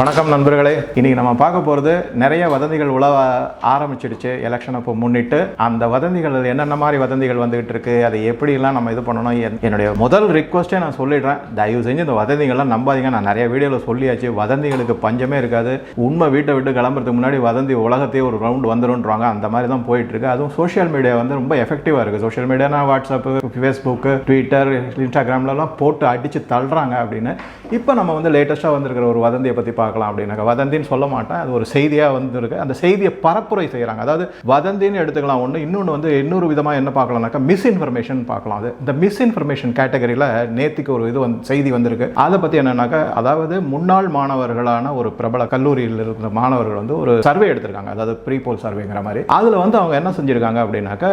வணக்கம் நண்பர்களே. இன்னைக்கு நம்ம பார்க்க போகிறது நிறைய வதந்திகள் உலவ ஆரம்பிச்சிடுச்சு. எலெக்ஷன் அப்போ முன்னிட்டு அந்த வதந்திகள் என்னென்ன மாதிரி வதந்திகள் வந்துகிட்டு இருக்கு அதை எப்படிலாம் நம்ம இது பண்ணணும் என்- என்னுடைய முதல் ரிக்வஸ்ட்டே நான் சொல்லிடுறேன். தயவு செஞ்சு இந்த வதந்திகள்லாம் நம்பாதீங்க. நான் நிறைய வீடியோவில் சொல்லியாச்சு. வதந்திகளுக்கு பஞ்சமே இருக்காது. உண்மை வீட்டை விட்டு கிளம்புறதுக்கு முன்னாடி வதந்தி உலகத்தையே ஒரு ரவுண்ட் வந்துருன்றாங்க அந்த மாதிரி தான் போயிட்டு இருக்கு. அதுவும் சோஷியல் மீடியா வந்து ரொம்ப எஃபெக்டிவாக இருக்குது சோஷியல் மீடியானா வாட்ஸ்அப்பு ஃபேஸ்புக்கு ட்விட்டர் இன்ஸ்டாகிராம்லலாம் போட்டு அடித்து தள்ளுறாங்க அப்படின்னு. இப்போ நம்ம வந்து லேட்டஸ்ட்டாக வந்திருக்கிற ஒரு வதந்தியை பற்றி பார்க்கலாம் அப்படின்னாக்கா வதந்தின்னு சொல்ல மாட்டேன். அது ஒரு செய்தியாக வந்திருக்கு. அந்த செய்தியை பரப்புரை செய்கிறாங்க அதாவது வதந்தின்னு எடுத்துக்கலாம். ஒன்று இன்னொன்று வந்து இன்னொரு விதமாக என்ன பார்க்கலாம்னாக்கா மிஸ்இன்ஃபர்மேஷன் பார்க்கலாம். அது இந்த மிஸ்இன்ஃபர்மேஷன் கேட்டகரியில் நேத்திக்கு ஒரு இது வந்து செய்தி வந்திருக்கு. அதை பற்றி என்னன்னாக்கா அதாவது முன்னாள் மாணவர்களான ஒரு பிரபல கல்லூரியில் இருக்கிற மாணவர்கள் வந்து ஒரு சர்வே எடுத்திருக்காங்க. அதாவது ப்ரீ போல் சர்வேங்கிற மாதிரி. அதில் வந்து அவங்க என்ன செஞ்சுருக்காங்க அப்படின்னாக்கா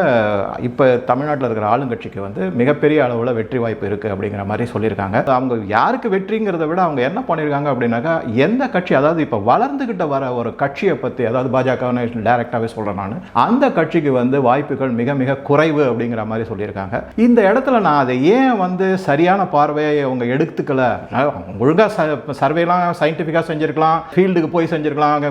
இப்போ தமிழ்நாட்டில் இருக்கிற ஆளுங்கட்சிக்கு வந்து மிகப்பெரிய அளவில் வெற்றி வாய்ப்பு இருக்குது அப்படிங்கிற மாதிரி சொல்லியிருக்காங்க. அவங்க யாருக்கு வெற்றிங்கிறத விட அவங்க என்ன பண்ணியிருக்காங்க அப்படின்னாக்கா எந்த கட்சி அதாவது இப்போ வளர்ந்துக்கிட்ட வர ஒரு கட்சியை பற்றி அதாவது பாஜக டைரக்டாகவே சொல்கிறேன் நான். அந்த கட்சிக்கு வந்து வாய்ப்புகள் மிக மிக குறைவு அப்படிங்கிற மாதிரி சொல்லியிருக்காங்க. இந்த இடத்துல நான் அதை ஏன் வந்து சரியான பார்வையை அவங்க எடுத்துக்கல? ஒழுங்காக சர்வேலாம் சயின்டிஃபிக்காக செஞ்சிருக்கலாம் ஃபீல்டுக்கு போய் செஞ்சிருக்கலாம்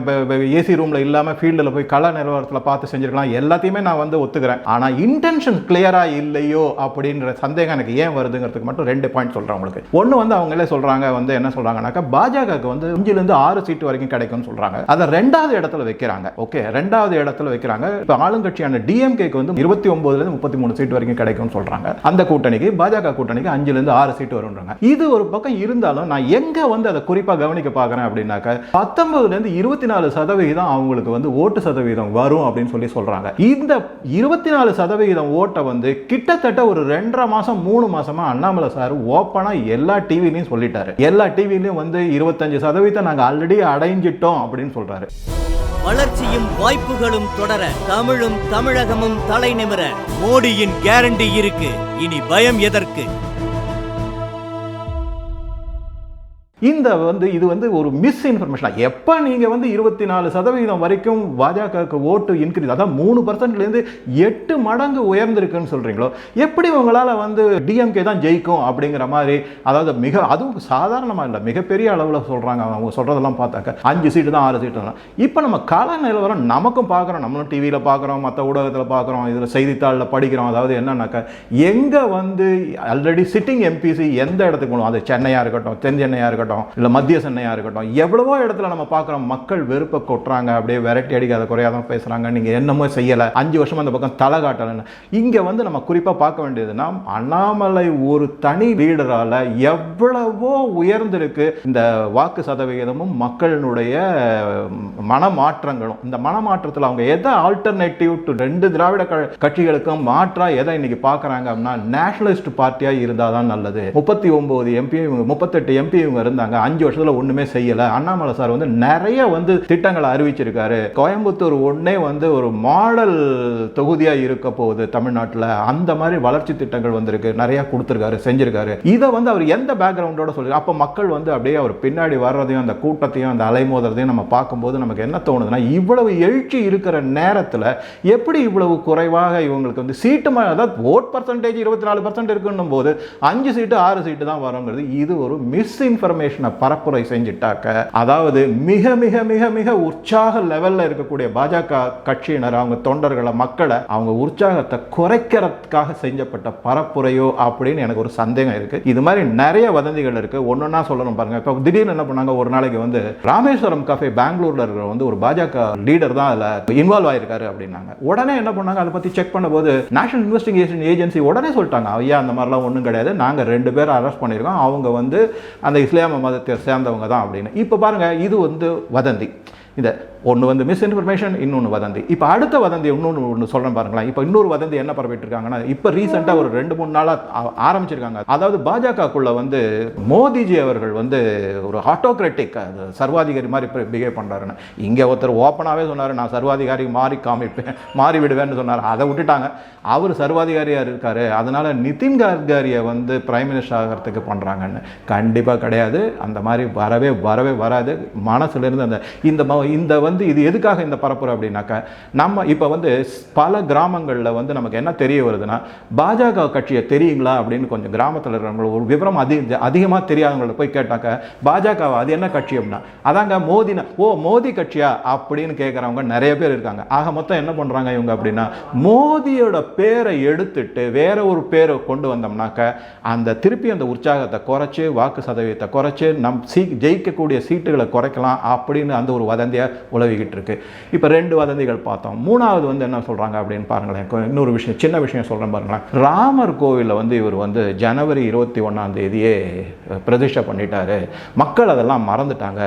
ஏசி ரூமில் இல்லாமல் ஃபீல்டில் போய் கள நிலவரத்தில் பார்த்து செஞ்சிருக்கலாம் எல்லாத்தையுமே நான் வந்து ஒத்துக்கிறேன். ஆனால் இன்டென்ஷன் கிளியராக இல்லையோ அப்படின்ற சந்தேகம் எனக்கு ஏன் வருதுங்கிறதுக்கு மட்டும் ரெண்டு பாயிண்ட் சொல்கிறேன் உங்களுக்கு. ஒன்று வந்து அவங்களே சொல்கிறாங்க வந்து என்ன சொல்கிறாங்கனாக்கா பாஜகவுக்கு வந்து அஞ்சுலேருந்து ஆறு சீட்டு வரைக்கும் கிடைக்கும்னு சொல்கிறாங்க அதை ரெண்டாவது இடத்துல வைக்கிறாங்க. ஓகே ரெண்டாவது இடத்துல வைக்கிறாங்க. இப்போ ஆளுங்கட்சியான டிஎம்கேக்கு வந்து இருபத்தி ஒன்பதுலேருந்து முப்பத்தி மூணு சீட்டு வரைக்கும் கிடைக்கும்னு சொல்கிறாங்க அந்த கூட்டணிக்கு பாஜக கூட்டணிக்கு அஞ்சுலேருந்து ஆறு சீட்டு வரும்ன்றாங்க. இது ஒரு பக்கம் இருந்தாலும் நான் எங்கே வந்து அதை குறிப்பாக கவனிக்க பார்க்குறேன் அப்படின்னாக்க பத்தொன்பதுலேருந்து இருபத்தி நாலு சதவிகிதம் அவங்களுக்கு வந்து ஓட்டு சதவீதம் வரும் அப்படின்னு சொல்லி சொல்கிறாங்க இந்த இருபத்தி நாலு சதவிகிதம் ஓட்டை வந்து கிட்டத்தட்ட ஒரு ரெண்டரை மாதம் மூணு மாசமா அண்ணாமலை சார் ஓப்பனாக எல்லா டிவிலையும் சொல்லிட்டாரு. எல்லா டிவிலையும் வந்து இருபத்தஞ்சு சதவீதம் நாங்கள் ஆல்ரெடி அடைஞ்சிட்டோம் அப்படின்னு சொல்றாரு. வளர்ச்சியும் வாய்ப்புகளும் தொடர தமிழும் தமிழகமும் தலைநிமிர மோடியின் கேரண்டி இருக்கு. இனி பயம் எதற்கு? இந்த வந்து இது வந்து ஒரு மிஸ் இன்ஃபர்மேஷனாக எப்போ நீங்கள் வந்து இருபத்தி நாலு சதவீதம் வரைக்கும் பாஜகவுக்கு ஓட்டு இன்க்ரீஸ் அதான் மூணு பர்சன்ட்லேருந்து எட்டு மடங்கு உயர்ந்திருக்குன்னு சொல்கிறீங்களோ எப்படி உங்களால் வந்து டிஎம்கே தான் ஜெயிக்கும் அப்படிங்கிற மாதிரி அதாவது மிக அதுவும் சாதாரணமாக இல்லை மிகப்பெரிய அளவில் சொல்கிறாங்க அவங்க சொல்கிறதெல்லாம் பார்த்தாக்க. அஞ்சு சீட்டு தான் ஆறு சீட்டு தான். இப்போ நம்ம கால நிலவரம் நமக்கும் பார்க்குறோம். நம்மளும் டிவியில் பார்க்குறோம் மற்ற ஊடகத்தில் பார்க்குறோம் இதில் செய்தித்தாளில் படிக்கிறோம். அதாவது என்னன்னாக்கா எங்கே வந்து ஆல்ரெடி சிட்டிங் எம்பிசி எந்த இடத்துக்கு போகணும்? அது சென்னையாக இருக்கட்டும் தென் சென்னையாக இருக்கட்டும் இல்லை மத்திய சென்னையாக இருக்கட்டும் எவ்வளவோ இடத்துல நம்ம பார்க்குறோம் மக்கள் வெறுப்பை கொட்டுறாங்க அப்படியே வெரைட்டி அடிக்காத குறையாத பேசுகிறாங்க நீங்கள் என்னமோ செய்யலை அஞ்சு வருஷமாக அந்த பக்கம் தலை காட்டலைன்னு. இங்கே வந்து நம்ம குறிப்பாக பார்க்க வேண்டியதுன்னா அண்ணாமலை ஒரு தனி லீடரால் எவ்வளவோ உயர்ந்திருக்கு. இந்த வாக்கு சதவிகிதமும் மக்களினுடைய மனமாற்றங்களும். இந்த மனமாற்றத்தில் அவங்க எதை ஆல்டர்னேட்டிவ் டு ரெண்டு திராவிட க- கட்சிகளுக்கும் மாற்றா எதை இன்னைக்கு பார்க்குறாங்க அப்படின்னா நேஷனலிஸ்ட் பார்ட்டியாக இருந்தால் தான் நல்லது. முப்பத்தி ஒம்பது எம்பி இவங்க முப்பத்தெட்டு எம்பி இவங்க இருந்தாங்க அஞ்சு வருஷத்தில் ஒன்றுமே செய்யலை. அண்ணாமலை சார் வந்து நிறைய வந்து திட்டங்களை அறிவிச்சிருக்காரு. கோயம்புத்தூர் ஒன்றே வந்து ஒரு மாடல் தொகுதியாக இருக்க போகுது தமிழ்நாட்டில். அந்த மாதிரி வளர்ச்சி திட்டங்கள் வந்திருக்கு. நிறைய கொடுத்துருக்காரு செஞ்சிருக்காரு. இதை வந்து அவர் எந்த பேக்ரவுண்டோட சொல்லி அப்போ மக்கள் வந்து அப்படியே அவர் பின்னாடி வர்றதையும் அந்த கூட்டத்தையும் அந்த அலைமோதுறதையும் நம்ம பார்க்கும்போது நமக்கு என்ன தோணுதுன்னா இவ்வளவு எழுச்சி இருக்கிற நேரத்தில் எப்படி இவ்வளவு குறைவாக இவங்களுக்கு வந்து சீட்டு அதாவது ஓட் பர்சன்டேஜ் இருபத்தி நாலு பர்சன்ட் இருக்குன்னும் போது அஞ்சு சீட்டு ஆறு சீட்டு தான் வருங்கிறது. இது ஒரு மிஸ் இன்ஃபர்மேஷனை பரப்புரை செஞ்சுட்டாக்க அதாவது மிக மிக மிக மிக உற்சாக லெவலில் இருக்கக்கூடிய பாஜக கட்சியினர் அவங்க தொண்டர்களை மக்களை அவங்க உற்சாகத்தை குறைக்கிறதுக்காக செஞ்சப்பட்ட பரப்புரையோ அப்படின்னு எனக்கு ஒரு சந்தேகம் இருக்கு. இது மாதிரி நிறைய வதந்திகள் இருக்கு. ஒன்னொன்னா சொல்லணும் பாருங்க. இப்போ திடீர்னு என்ன பண்ணாங்க? ஒரு நாளைக்கு வந்து ராமேஸ்வரம் கஃபே பெங்களூர்ல இருக்கிற வந்து ஒரு பாஜக லீடர் தான் அதில் இன்வால்வ் ஆயிருக்காரு அப்படின்னாங்க. உடனே என்ன பண்ணாங்க? அதை பத்தி செக் பண்ணும்போது நேஷனல் இன்வெஸ்டிகேஷன் ஏஜென்சி உடனே சொல்லிட்டாங்க ஐயா அந்த மாதிரிலாம் ஒன்றும் கிடையாது. நாங்கள் ரெண்டு பேரும் அரெஸ்ட் பண்ணியிருக்கோம். அவங்க வந்து அந்த இஸ்லாம மதத்தை சேர்ந்தவங்க தான் அப்படின்னு. இப்போ பாருங்க இது வந்து வதந்தி. இந்த ஒன்று வந்து மிஸ்இன்ஃபர்மேஷன் இன்னொன்று வதந்தி. இப்போ அடுத்த வதந்தி இன்னொன்று ஒன்று சொல்கிறேன் பாருங்களேன். இப்போ இன்னொரு வதந்தி என்ன பரப்பிட்டு இருக்காங்கன்னா இப்போ ரீசெண்டாக ஒரு ரெண்டு மூணு நாளாக ஆரம்பிச்சிருக்காங்க. அதாவது பாஜகக்குள்ளே வந்து மோதிஜி அவர்கள் வந்து ஒரு ஆட்டோக்ராட்டிக் சர்வாதிகாரி மாதிரி பிஹேவ் பண்ணுறாருன்னு இங்கே ஒருத்தர் ஓப்பனாகவே சொன்னார் நான் சர்வாதிகாரி மாறி காமிப்பேன் மாறி விடுவேன்னு சொன்னார். அதை விட்டுட்டாங்க. அவர் சர்வாதிகாரியாக இருக்கார். அதனால் நிதின் கட்காரியை வந்து பிரைம் மினிஸ்டர் ஆகிறதுக்கு பண்ணுறாங்கன்னு கண்டிப்பாக கிடையாது. அந்த மாதிரி வரவே வரவே வராது. மனசுலேருந்து அந்த இந்த ம- இந்த வந்து இது எதுக்காக இந்த பரப்புரை அப்படின்னாக்கா நம்ம இப்போ வந்து பல கிராமங்களில் வந்து நமக்கு என்ன தெரிய வருதுன்னா பாஜக கட்சியை தெரியுங்களா அப்படின்னு கொஞ்சம் கிராமத்தில் இருக்கிறவங்க ஒரு விவரம் அதிக அதிகமாக தெரியாதவங்களை போய் கேட்டாக்க பாஜக அது என்ன கட்சி அப்படின்னா அதாங்க மோதினா ஓ மோதி கட்சியா அப்படின்னு கேட்குறவங்க நிறைய பேர் இருக்காங்க. ஆக மொத்தம் என்ன பண்ணுறாங்க இவங்க அப்படின்னா மோதியோட பேரை எடுத்துட்டு வேற ஒரு பேரை கொண்டு வந்தோம்னாக்க அந்த திருப்பி அந்த உற்சாகத்தை குறைச்சி வாக்கு சதவீதத்தை குறைச்சி நம் சீ ஜெயிக்கக்கூடிய சீட்டுகளை குறைக்கலாம் அப்படின்னு அந்த ஒரு வதந்தி வதந்தியாக உழவிக்கிட்டு இருக்கு இப்போ ரெண்டு வதந்திகள் பார்த்தோம். மூணாவது வந்து என்ன சொல்கிறாங்க அப்படின்னு பாருங்களேன். இன்னொரு விஷயம் சின்ன விஷயம் சொல்கிறேன் பாருங்களேன். ராமர் கோவிலில் வந்து இவர் வந்து ஜனவரி இருபத்தி ஒன்றாம் தேதியே பிரதிஷ்டை பண்ணிட்டாரு. மக்கள் அதெல்லாம் மறந்துட்டாங்க.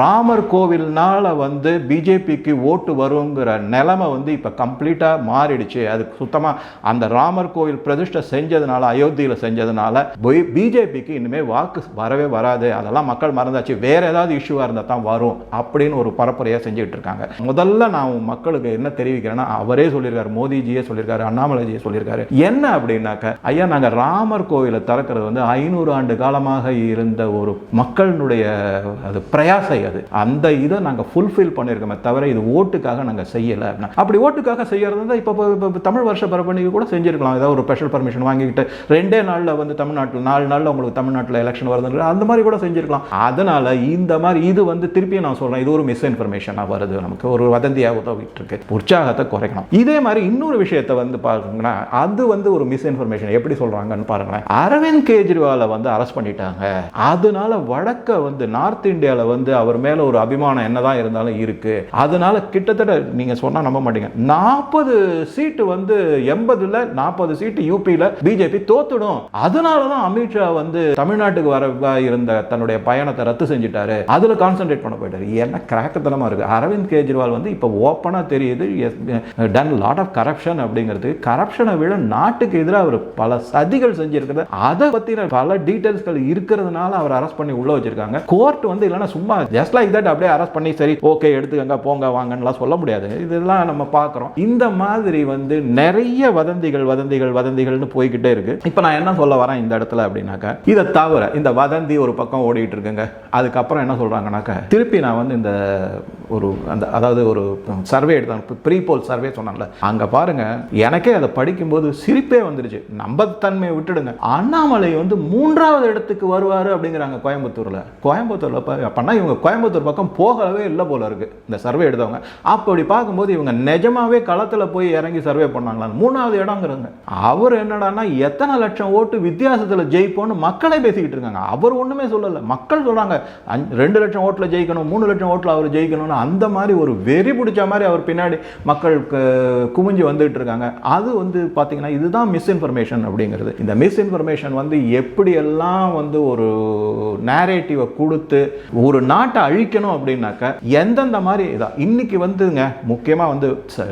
ராமர் கோவில்னால் வந்து பிஜேபிக்கு ஓட்டு வருங்கிற நிலைமை வந்து இப்போ கம்ப்ளீட்டாக மாறிடுச்சு. அது சுத்தமாக அந்த ராமர் கோவில் பிரதிஷ்டை செஞ்சதுனால அயோத்தியில் செஞ்சதுனால பிஜேபிக்கு இனிமேல் வாக்கு வரவே வராது. அதெல்லாம் மக்கள் மறந்தாச்சு. வேற ஏதாவது இஷ்யூவாக இருந்தால் தான் வரும் அப்படின்னு ஒரு பர பரப்புரையாக செஞ்சுட்டு இருக்காங்க முதல்ல நான் மக்களுக்கு என்ன தெரிவிக்கிறேன்னா அவரே சொல்லியிருக்காரு மோடிஜியே சொல்லியிருக்காரு அண்ணாமலைஜியே சொல்லியிருக்காரு. என்ன அப்படின்னாக்க ஐயா நாங்கள் ராமர் கோவிலை திறக்கிறது வந்து ஐநூறு ஆண்டு காலமாக இருந்த ஒரு மக்களினுடைய அது பிரயாசை அது. அந்த இதை நாங்கள் ஃபுல்ஃபில் பண்ணியிருக்கோமே தவிர இது ஓட்டுக்காக நாங்கள் செய்யலை. அப்படின்னா அப்படி ஓட்டுக்காக செய்யறது இப்போ இப்போ தமிழ் வருஷ பரப்பணிக்கு கூட செஞ்சிருக்கலாம். ஏதாவது ஒரு ஸ்பெஷல் பர்மிஷன் வாங்கிக்கிட்டு ரெண்டே நாளில் வந்து தமிழ்நாட்டில் நாலு நாளில் உங்களுக்கு தமிழ்நாட்டில் எலெக்ஷன் வருதுன்ற அந்த மாதிரி கூட செஞ்சிருக்கலாம். அதனால இந்த மாதிரி இது வந்து திருப்பியும் நான் சொல்கிறேன் இது ஒரு மிஸ் இன்ஃபர்மேஷனாக வருது. நமக்கு ஒரு வதந்தியாக உதவிட்டு இருக்கு உற்சாகத்தை குறைக்கணும். இதே மாதிரி இன்னொரு விஷயத்தை வந்து பாருங்கன்னா அது வந்து ஒரு மிஸ் இன்ஃபர்மேஷன் எப்படி சொல்றாங்கன்னு பாருங்களேன். அரவிந்த் கெஜ்ரிவாலை வந்து அரெஸ்ட் பண்ணிட்டாங்க. அதனால வடக்க வந்து நார்த் இந்தியாவில் வந்து அவர் மேல ஒரு அபிமானம் என்னதான் இருந்தாலும் இருக்கு. அதனால கிட்டத்தட்ட நீங்க சொன்னா நம்ப மாட்டீங்க. நாற்பது சீட்டு வந்து எண்பதுல நாற்பது சீட்டு யூபியில் பிஜேபி தோத்துடும். அதனால தான் அமித்ஷா வந்து தமிழ்நாட்டுக்கு வர இருந்த தன்னுடைய பயணத்தை ரத்து செஞ்சுட்டாரு. அதுல கான்சென்ட்ரேட் பண்ண போயிட்டாரு. என்ன கிராக்கத்தனமா இருக்கு. அரவிந்த் கெஜ்ரிவால் வந்து இப்போ ஓப்பனாக தெரியுது டன் லாட் ஆஃப் கரப்ஷன் அப்படிங்கிறது கரப்ஷனை விட நாட்டுக்கு எதிராக அவர் பல சதிகள் செஞ்சிருக்கிறது. அதை பற்றின பல டீட்டெயில்ஸ்கள் இருக்கிறதுனால அவர் அரெஸ்ட் பண்ணி உள்ள வச்சிருக்காங்க. கோர்ட் வந்து இல்லைன்னா சும்மா ஜஸ்ட் லைக் தட் அப்படியே அரெஸ்ட் பண்ணி சரி ஓகே எடுத்துக்கங்க போங்க வாங்கன்னுலாம் சொல்ல முடியாது. இதெல்லாம் நம்ம பார்க்குறோம். இந்த மாதிரி வந்து நிறைய வதந்திகள் வதந்திகள் வதந்திகள்னு போய்கிட்டே இருக்கு. இப்போ நான் என்ன சொல்ல வரேன் இந்த இடத்துல அப்படின்னாக்கா இதை தவிர இந்த வதந்தி ஒரு பக்கம் ஓடிட்டு இருக்குங்க. அதுக்கப்புறம் என்ன சொல்றாங்கன்னாக்கா திருப்பி நான் வந்து இந்த Yeah. ஒரு அந்த அதாவது ஒரு சர்வே எடுத்தாங்க. ப்ரீ போல் சர்வே சொன்னாங்கல்ல. அங்கே பாருங்க எனக்கே அதை படிக்கும்போது சிரிப்பே வந்துருச்சு. நம்பத்தன்மையை விட்டுடுங்க. அண்ணாமலை வந்து மூன்றாவது இடத்துக்கு வருவார் அப்படிங்கிறாங்க கோயம்புத்தூரில். கோயம்புத்தூரில் அப்படின்னா இவங்க கோயம்புத்தூர் பக்கம் போகவே இல்லை போல இருக்கு. இந்த சர்வே எடுத்தவங்க. அப்படி பார்க்கும்போது இவங்க நிஜமாவே களத்தில் போய் இறங்கி சர்வே பண்ணாங்களா மூணாவது இடங்கிறாங்க அவர் என்னடான்னா எத்தனை லட்சம் ஓட்டு வித்தியாசத்தில் ஜெயிப்போன்னு மக்களே பேசிக்கிட்டு இருக்காங்க. அவர் ஒன்றுமே சொல்லலை. மக்கள் சொல்கிறாங்க ரெண்டு லட்சம் ஓட்டில் ஜெயிக்கணும் மூணு லட்சம் ஓட்டில் அவர் ஜெயிக்கணும்னு அந்த மாதிரி ஒரு வெறி பிடிச்ச மாதிரி அவர் பின்னாடி மக்கள் குமிஞ்சு வந்துட்டு இருக்காங்க. அது வந்து பாத்தீங்கன்னா இதுதான் மிஸ் இன்ஃபர்மேஷன் அப்படிங்கிறது. இந்த மிஸ் இன்ஃபர்மேஷன் வந்து எப்படியெல்லாம் வந்து ஒரு நேரேட்டிவை கொடுத்து ஒரு நாட்டை அழிக்கணும் அப்படின்னாக்க எந்தெந்த மாதிரி இதாக இன்னைக்கு வந்துங்க முக்கியமாக வந்து ச-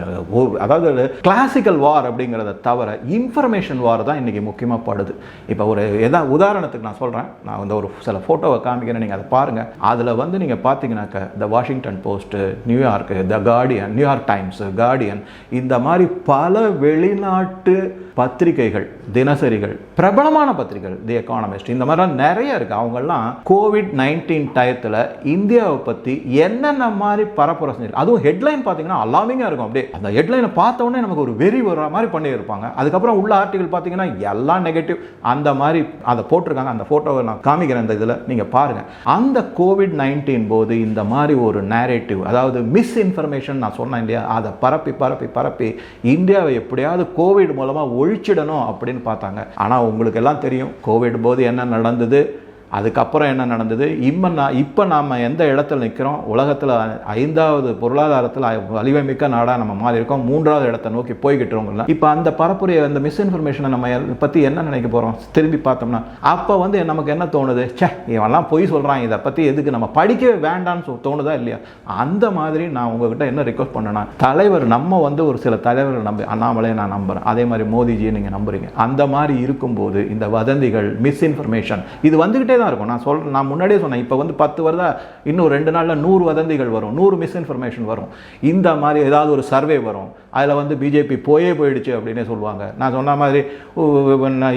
அதாவது கிளாசிக்கல் வார் அப்படிங்கிறத தவிர இன்ஃபர்மேஷன் வார் தான் இன்றைக்கி முக்கியமாக படுது. இப்போ ஒரு எதா உதாரணத்துக்கு நான் சொல்கிறேன் நான் வந்து ஒரு சில ஃபோட்டோவை காமிக்கிறேன். நீங்கள் அதை பாருங்கள் அதில் வந்து நீங்கள் பார்த்தீங்கன்னாக்க the Washington Post New York the Guardian New York Times Guardian இந்த மாதிரி பல வெளிநாட்டு பத்திரிகைகள் தினசரிகள் பிரபலமான பத்திரிகைகள் தி எக்கானமிஸ்ட் இந்த மாதிரிலாம் நிறைய இருக்குது அவங்கெல்லாம் கோவிட் நைன்டீன் டயத்தில் இந்தியாவை பற்றி என்னென்ன மாதிரி பரப்புரை செஞ்சு அதுவும் ஹெட்லைன் பார்த்தீங்கன்னா அலாமிங்காக இருக்கும். அப்படியே அந்த ஹெட்லைனை பார்த்த உடனே நமக்கு ஒரு வெறி வர மாதிரி பண்ணியிருப்பாங்க. அதுக்கப்புறம் உள்ள ஆர்டிகல் பார்த்தீங்கன்னா எல்லாம் நெகட்டிவ் அந்த மாதிரி அதை போட்டிருக்காங்க. அந்த ஃபோட்டோவை நான் காமிக்கிறேன் இந்த இதில். நீங்கள் பாருங்கள் அந்த கோவிட் நைன்டீன் போது இந்த மாதிரி ஒரு நேரேட்டிவ் அதாவது மிஸ் இன்ஃபர்மேஷன் நான் சொன்னேன் இல்லையா? அதை பரப்பி பரப்பி பரப்பி இந்தியாவை எப்படியாவது கோவிட் மூலமாக ஒழிச்சிடணும் அப்படின்னு பார்த்தாங்க. ஆனால் உங்களுக்கு எல்லாம் தெரியும் கோவிட் போது என்ன நடந்தது? அதுக்கப்புறம் என்ன நடந்தது? இப்போ நான் இப்போ நாம் எந்த இடத்துல நிற்கிறோம் உலகத்தில் ஐந்தாவது பொருளாதாரத்தில் வலிமைமிக்க நாடாக நம்ம மாறி இருக்கோம். மூன்றாவது இடத்தை நோக்கி போய்கிட்டு இருக்கோம்ல இப்போ அந்த பரப்புரையை அந்த மிஸ்இன்ஃபர்மேஷனை நம்ம பற்றி என்ன நினைக்க போகிறோம் திரும்பி பார்த்தோம்னா அப்போ வந்து நமக்கு என்ன தோணுது? ச்சே இவன்லாம் பொய் சொல்கிறான் இதை பற்றி எதுக்கு நம்ம படிக்கவே வேண்டாம்னு சொ- தோணுதா இல்லையா? அந்த மாதிரி நான் உங்ககிட்ட என்ன ரிக்வஸ்ட் பண்ணேன்னா தலைவர் நம்ம வந்து ஒரு சில தலைவர்கள் நம்பி அண்ணாமலையை நான் நம்புறேன். அதே மாதிரி மோதிஜியை நீங்கள் நம்புறீங்க. அந்த மாதிரி இருக்கும்போது இந்த வதந்திகள் மிஸ்இன்ஃபர்மேஷன் இது வந்துக்கிட்டே தான் இருக்கும். நான் சொல் நான் முன்னாடியே சொன்னேன். இப்போ வந்து பத்து வருதா இன்னும் ரெண்டு நாளில் நூறு வதந்திகள் வரும். நூறு மிஸ்இன்ஃபர்மேஷன் வரும். இந்த மாதிரி ஏதாவது ஒரு சர்வே வரும். அதில் வந்து பிஜேபி போயே போயிடுச்சு அப்படின்னே சொல்லுவாங்க. நான் சொன்ன மாதிரி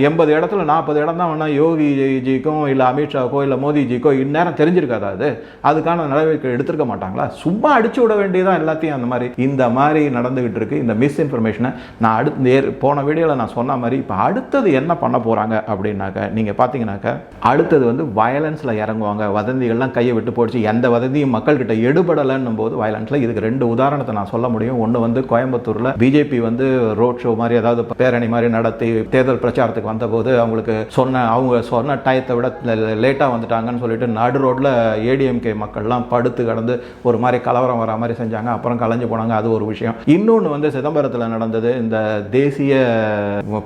எண்பது இடத்துல நாற்பது இடம் தான் வேணால் யோகிஜிக்கும் இல்லை அமித்ஷாவுக்கோ இல்லை மோதிஜிக்கோ இந்நேரம் தெரிஞ்சிருக்காது அது? அதுக்கான நடவடிக்கை எடுத்திருக்க மாட்டாங்களா? சும்மா அடிச்சு விட வேண்டியதான் எல்லாத்தையும் அந்த மாதிரி இந்த மாதிரி நடந்துகிட்டு இருக்கு. இந்த மிஸ்இன்ஃபர்மேஷனை நான் அடுத்து போன வீடியோவில் நான் சொன்ன மாதிரி இப்போ அடுத்தது என்ன பண்ண போகிறாங்க அப்படின்னாக்க நீங்கள் பார்த்தீங்கன்னாக்க அடுத்தது வந்து வயலன்ஸில் இறங்குவாங்க. வதந்திகள்லாம் கையை விட்டு போயிடுச்சு எந்த வதந்தியும் மக்கள்கிட்ட எடுபடலைன்னும் போது வயலன்ஸில் இதுக்கு ரெண்டு உதாரணத்தை நான் சொல்ல முடியும். ஒன்று வந்து கோயம்புத்தூரில் பிஜேபி வந்து ரோட் ஷோ மாதிரி ஏதாவது பேரணி மாதிரி நடத்தி தேர்தல் பிரச்சாரத்துக்கு வந்தபோது அவங்களுக்கு சொன்ன அவங்க சொன்ன டயத்தை விட லேட்டாக வந்துட்டாங்கன்னு சொல்லிட்டு நடு ரோட்டில் ஏடிஎம்கே மக்கள்லாம் படுத்து கடந்து ஒரு மாதிரி கலவரம் வர மாதிரி செஞ்சாங்க. அப்புறம் கலைஞ்சு போனாங்க. அது ஒரு விஷயம். இன்னொன்று வந்து சிதம்பரத்தில் நடந்தது. இந்த தேசிய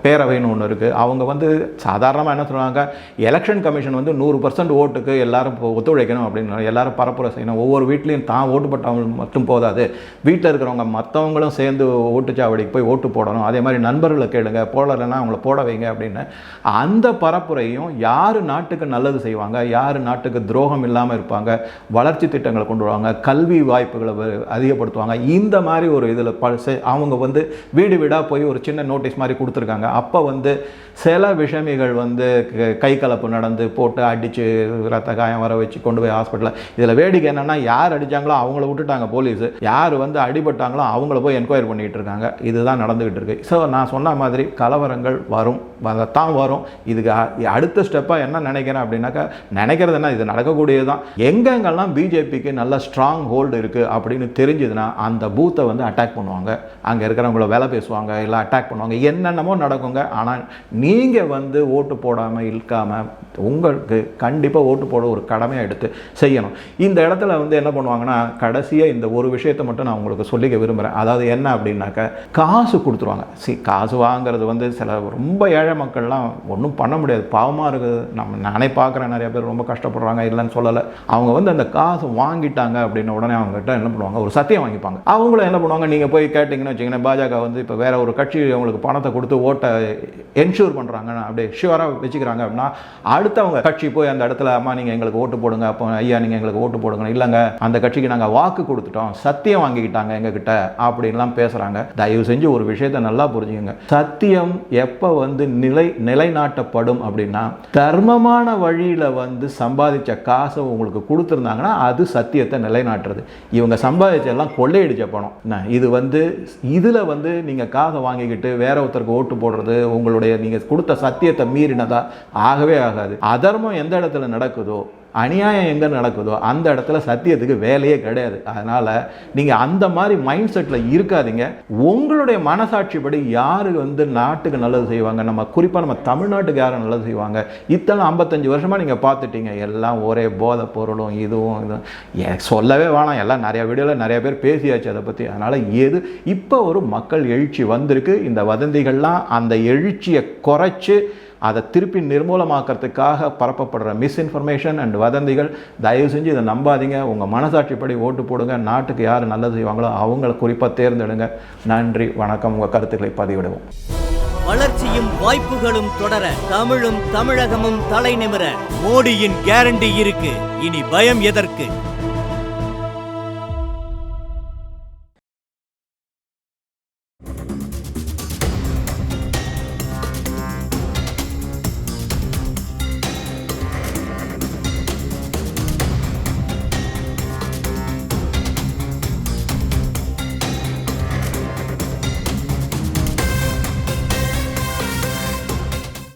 பேரவைன்னு ஒன்று இருக்குது அவங்க வந்து சாதாரணமாக என்ன சொல்லுவாங்க? எலெக்ஷன் கமிஷன் வந்து நூறு பர்சன்ட் ஓட்டுக்கு எல்லாரும் ஒத்துழைக்கணும் அப்படின்னு எல்லாரும் பரப்புரை செய்யணும். ஒவ்வொரு வீட்லேயும் தான் ஓட்டு போட்டவங்க மட்டும் போதாது. வீட்டில் இருக்கிறவங்க மற்றவங்களும் சேர்ந்து ஓட்டுச்சாவடிக்கு போய் ஓட்டு போடணும். அதே மாதிரி நண்பர்களை கேளுங்க. போடலைன்னா அவங்கள போட வைங்க அப்படின்னு. அந்த பரப்புரையும் யார் நாட்டுக்கு நல்லது செய்வாங்க? யார் நாட்டுக்கு துரோகம் இல்லாமல் இருப்பாங்க? வளர்ச்சி திட்டங்களை கொண்டு வருவாங்க. கல்வி வாய்ப்புகளை வ- அதிகப்படுத்துவாங்க. இந்த மாதிரி ஒரு இதில் அவங்க வந்து வீடு வீடாக போய் ஒரு சின்ன நோட்டீஸ் மாதிரி கொடுத்துருக்காங்க. அப்போ வந்து சில விஷமிகள் வந்து க- கை கலப்பு நடந்து போட்டு அடித்து ரத்த காயம் வர வச்சு கொண்டு போய் ஹாஸ்பிட்டலில் இதில் வேடிக்கை என்னன்னா யார் அடித்தாங்களோ அவங்கள விட்டுட்டாங்க போலீஸ் யார் வந்து அடிபட்டாங்களோ அவங்கள போய் என்கொயரி பண்ணிட்டு இருக்காங்க. இதுதான் நடந்துகிட்டு இருக்கு. ஸோ நான் சொன்ன மாதிரி கலவரங்கள் வரும். தான் வரும். இதுக்கு அடுத்த ஸ்டெப்பாக என்ன நினைக்கிறேன் அப்படின்னாக்கா நினைக்கிறது என்ன? இது நடக்கக்கூடியது தான் எங்கெங்கெல்லாம் பிஜேபிக்கு நல்ல ஸ்ட்ராங் ஹோல்டு இருக்குது அப்படின்னு தெரிஞ்சதுன்னா அந்த பூத்தை வந்து அட்டாக் பண்ணுவாங்க. அங்கே இருக்கிறவங்கள வேலை பேசுவாங்க இல்லை அட்டாக் பண்ணுவாங்க. என்னென்னமோ நடக்குங்க. ஆனால் நீங்கள் வந்து ஓட்டு போடாமல் இருக்காமல் உங்களுக்கு கண்டிப்பாக ஓட்டு போட ஒரு கடமையாக எடுத்து செய்யணும். இந்த இடத்துல வந்து என்ன பண்ணுவாங்கன்னா கடைசியாக இந்த ஒரு விஷயத்தை மட்டும் நான் உங்களுக்கு சொல்லிக்க விரும்புகிறேன் அதாவது என்ன அப்படின்னாக்க காசு கொடுத்துருவாங்க. சரி காசு வாங்குறது வந்து சில ரொம்ப ஏழை மக்கள்லாம் ஒன்றும் பண்ண முடியாது. பாவமாக இருக்குது. நம்ம நானே பார்க்குறேன் நிறைய பேர் ரொம்ப கஷ்டப்படுறாங்க. இல்லைன்னு சொல்லலை. அவங்க வந்து அந்த காசு வாங்கிட்டாங்க அப்படின்ன உடனே அவங்ககிட்ட என்ன பண்ணுவாங்க? ஒரு சத்தியம் வாங்கிப்பாங்க. அவங்களும் என்ன பண்ணுவாங்க? நீங்கள் போய் கேட்டிங்கன்னு வச்சிங்கன்னா பாஜக வந்து இப்போ வேற ஒரு கட்சி அவங்களுக்கு பணத்தை கொடுத்து ஓட்டை என்ஷூர் பண்ணுறாங்க அப்படியே ஷுவராக வச்சுக்கிறாங்க அப்படின்னா அடுத்தவங்க கட்சி போய் அந்த இடத்துல அம்மா நீங்கள் எங்களுக்கு ஓட்டு போடுங்க அப்போ ஐயா நீங்கள் எங்களுக்கு ஓட்டு போடுங்க இல்லைங்க அந்த கட்சிக்கு நாங்கள் வாக்கு கொடுத்துட்டோம். சத்தியம் வாங்கிக்கிட்டாங்க எங்ககிட்ட அப்படின்லாம் பேசுகிறாங்க தயவு செஞ்சு ஒரு விஷயத்தை நல்லா புரிஞ்சுக்கோங்க. சத்தியம் எப்போ வந்து நிலை நிலைநாட்டப்படும் அப்படின்னா தர்மமான வழியில் வந்து சம்பாதிச்ச காசை உங்களுக்கு கொடுத்துருந்தாங்கன்னா அது சத்தியத்தை நிலைநாட்டுறது. இவங்க சம்பாதிச்ச எல்லாம் கொள்ளையடிச்ச பணம். என்ன, இது வந்து இதில் வந்து நீங்கள் காசை வாங்கிக்கிட்டு வேற ஒருத்தருக்கு ஓட்டு போடுறது உங்களுடைய நீங்கள் கொடுத்த சத்தியத்தை மீறினதா? ஆகவே ஆகாது. அதர்மம் எந்த இடத்துல நடக்குதோ அநியாயம் எங்கே நடக்குதோ அந்த இடத்துல சத்தியத்துக்கு வேலையே கிடையாது. அதனால் நீங்கள் அந்த மாதிரி மைண்ட் செட்டில் இருக்காதீங்க. உங்களுடைய மனசாட்சிப்படி யார் வந்து நாட்டுக்கு நல்லது செய்வாங்க? நம்ம குறிப்பாக நம்ம தமிழ்நாட்டுக்கு யார் நல்லது செய்வாங்க? இத்தனை ஐம்பத்தஞ்சு வருஷமாக நீங்கள் பார்த்துட்டீங்க. எல்லாம் ஒரே போதை பொருளும் இதுவும் இதுவும். சொல்லவே வேணாம். எல்லாம் நிறைய வீடியோவில் நிறைய பேர் பேசியாச்சு அதை பற்றி அதனால் எது இப்போ ஒரு மக்கள் எழுச்சி வந்திருக்கு. இந்த வதந்திகள்லாம் அந்த எழுச்சியை குறைச்சி அதை திருப்பி நிர்மூலமாக்கிறதுக்காக பரப்பப்படுற மிஸ்இன்ஃபர்மேஷன் அண்ட் வதந்திகள் தயவு செஞ்சு இதை நம்பாதீங்க. உங்கள் மனசாட்சிப்படி ஓட்டு போடுங்க. நாட்டுக்கு யார் நல்லது செய்வாங்களோ அவங்கள குறிப்பாக தேர்ந்தெடுங்க. நன்றி வணக்கம். உங்கள் கருத்துக்களை பதிவிடுவோம். வளர்ச்சியும் வாய்ப்புகளும் தொடர தமிழும் தமிழகமும் தலை நிமிர மோடியின் கேரண்டி இருக்கு. இனி பயம் எதற்கு?